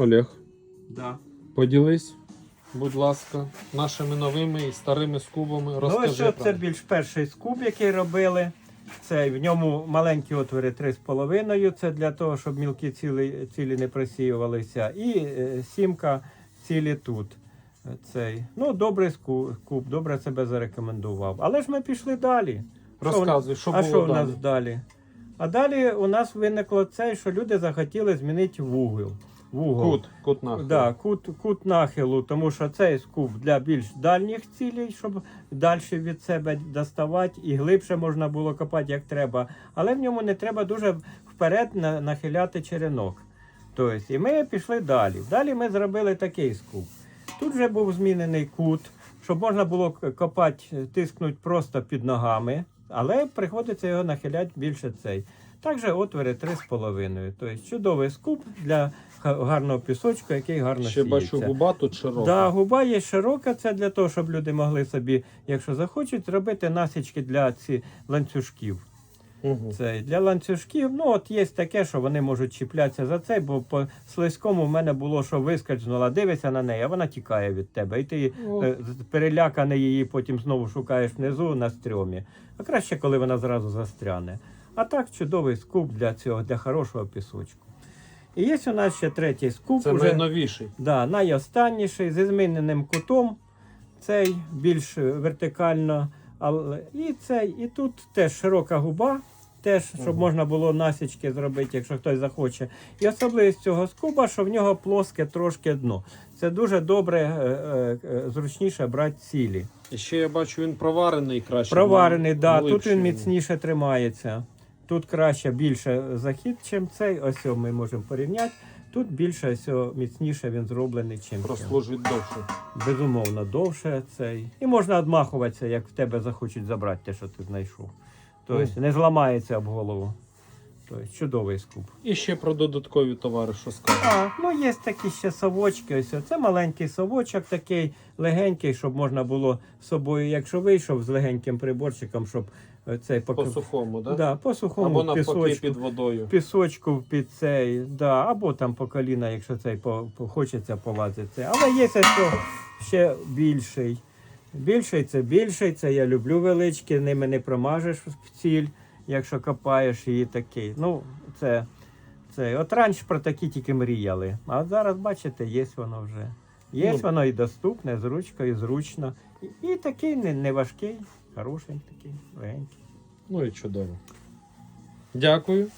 Олег, Да. поділись, будь ласка, нашими новими і старими скубами. Ну, Розкажи. ось що про це них. більш перший скуб, який робили. Це в ньому маленькі отвори 3,5. Це для того, щоб мілкі цілі, цілі не просіювалися. І е, сімка цілі тут. Е, Цей. Ну, добрий ску- скуб, добре себе зарекомендував. Але ж ми пішли далі. Розказуй, що а було що у нас далі? А далі у нас виникло це, що люди захотіли змінити вугол. Вугол. Кут, кут нахуй. Да, кут, кут нахилу, тому що цей скуб для більш дальніх цілей, щоб далі від себе доставати і глибше можна було копати як треба. Але в ньому не треба дуже вперед нахиляти черенок. Тобто, і ми пішли далі. Далі ми зробили такий скуб. Тут вже був змінений кут, щоб можна було копати, тискнути просто під ногами, але приходиться його нахиляти більше цей. Також отвори 3,5. Тобто чудовий скуб для гарного пісочку, який гарно Ще бачу, губа тут широка. Да, губа є широка, це для того, щоб люди могли собі, якщо захочуть, робити насічки для ці ланцюжків. Угу. Це для ланцюжків. Ну, от є таке, що вони можуть чіплятися за цей, бо по слизькому в мене було, що вискользнула, дивишся на неї, а вона тікає від тебе. І ти е, переляканий її потім знову шукаєш внизу на стрьомі. А краще, коли вона зразу застряне. А так чудовий скуб для цього, для хорошого пісочку. І є у нас ще третій скуб. Це уже... найновіший. Да, найостанніший, зі зміненим кутом. Цей більш вертикально. Але і цей, і тут теж широка губа, теж, щоб Мгм. можна було насічки зробити, якщо хтось захоче. І особливість цього скуба, що в нього плоске трошки дно. Це дуже добре, е, е, е, зручніше брати цілі. І ще я бачу, він проварений краще. Проварений, да, да, тут він міцніше тримається. Тут краще більше захід, чим цей. Ось ми можемо порівняти. Тут більше ось міцніше він зроблений, чим цей. Прослужить довше. Безумовно, довше цей. І можна відмахуватися, як в тебе захочуть забрати те, що ти знайшов. Тобто не зламається об голову. Тобто чудовий скуб. І ще про додаткові товари, що скажеш. А, ну є такі ще совочки. Ось це маленький совочок, такий легенький, щоб можна було з собою, якщо вийшов з легеньким приборчиком, щоб е, цей По сухому, да? да, по сухому Або пісочку. під водою. Пісочку під цей, да, або там по коліна, якщо цей по, по- хочеться полазити. Але є що ще більший. Більший це більший, це я люблю величкі, ними не промажеш в ціль, якщо копаєш її такий. Ну, це, це. От раніше про такі тільки мріяли. А от зараз, бачите, є воно вже. Є Ну. воно і доступне, з ручкою, зручно. І, і такий не, не важкий, хороший такий, легенький. Ну і чудово. Дякую.